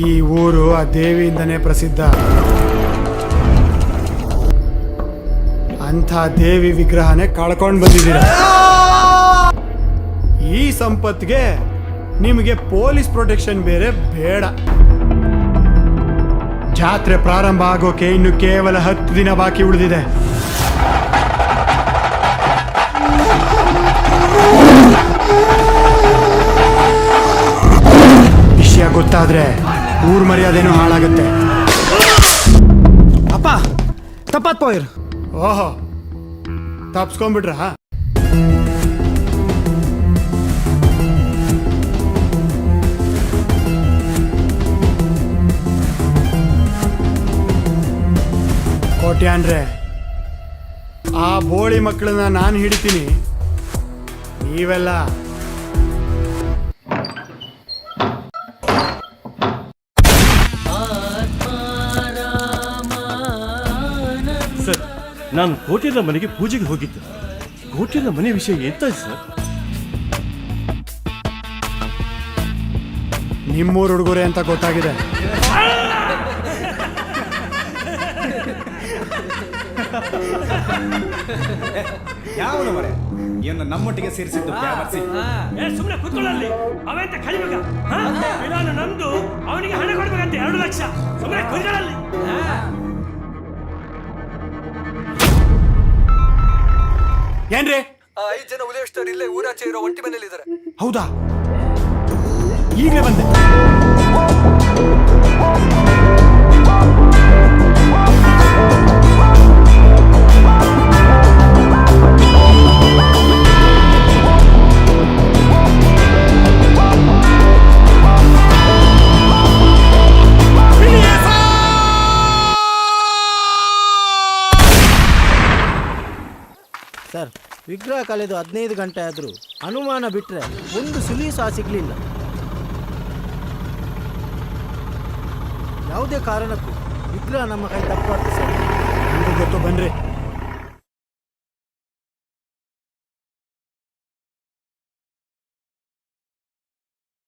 ಈ ಊರು ಆ ದೇವಿಯಿಂದನೇ ಪ್ರಸಿದ್ಧ. ಅಂಥ ದೇವಿ ವಿಗ್ರಹನೇ ಕಳ್ಕೊಂಡು ಬಂದಿದ್ದೀರ? ಈ ಸಂಪತ್ಗೆ ನಿಮಗೆ ಪೊಲೀಸ್ ಪ್ರೊಟೆಕ್ಷನ್ ಬೇರೆ ಬೇಡ. ಜಾತ್ರೆ ಪ್ರಾರಂಭ ಆಗೋಕೆ ಇನ್ನು ಕೇವಲ ಹತ್ತು ದಿನ ಬಾಕಿ ಉಳಿದಿದೆ. ವಿಷಯ ಗೊತ್ತಾದ್ರೆ ಊರ್ ಮರ್ಯಾದೆನೂ ಹಾಳಾಗುತ್ತೆ. ಅಪ್ಪ ತಪ್ಪಾತ್ ಪೋಯಿರ್. ಓಹೋ ತಪ್ಸ್ಕೊಂಡ್ಬಿಟ್ರ? ಕೋಟ್ಯಾನ್ರೆ ಆ ಬೋಳಿ ಮಕ್ಕಳನ್ನ ನಾನು ಹಿಡಿತೀನಿ. ನೀವೆಲ್ಲ ನಾನು ಕೋಟೆನ ಮನೆಗೆ ಪೂಜೆಗೆ ಹೋಗಿದ್ದೆ ಕೋಟೆನ ಮನೆ ವಿಷಯ ಎಂತ ಸರ್ ನಿಮ್ಮೂರು ಹುಡುಗರೆ ಅಂತ ಗೊತ್ತಾಗಿದೆ ಯಾವನು ಮರೆ? ನಮ್ಮೊಟ್ಟಿಗೆ ಸೇರಿಸಿದ್ದು ಏ ಸುಮ್ಮನೆ ಕುತ್ಕೊಳ್ಳಲ್ಲಿ. ಅವೆಂತ ಕಲಿಬೇಕು ವಿಧಾನ ನಮ್ದು ಅವನಿಗೆ ಹಣ ಕೊಡ್ಬೇಕಂತೆ ಎರಡು ಲಕ್ಷ. ಸುಮ್ಮನೆ ಕುತ್ಕೊಳ್ಳಲ್ಲಿ. ಏನ್ರಿ? ಆ ಐದು ಜನ ಉದಯಸ್ಥರು ಇಲ್ಲೇ ಊರಾಚೆ ಇರೋ ಒಂಟಿ ಮನೇಲಿದ್ದಾರೆ ಹೌದಾ? ಈಗಲೇ ಬಂದೆ. ಸರ್, ವಿಗ್ರಹ ಕಳೆದು ಹದಿನೈದು ಗಂಟೆ ಆದರೂ ಅನುಮಾನ ಬಿಟ್ಟರೆ ಒಂದು ಸುಲಿ ಸಹ ಸಿಗಲಿಲ್ಲ. ಯಾವುದೇ ಕಾರಣಕ್ಕೂ ವಿಗ್ರಹ ನಮ್ಮ ಕೈ ತಪ್ಪಾಡ್ತು ಸರ್. ಗೊತ್ತು, ಬನ್ರಿ.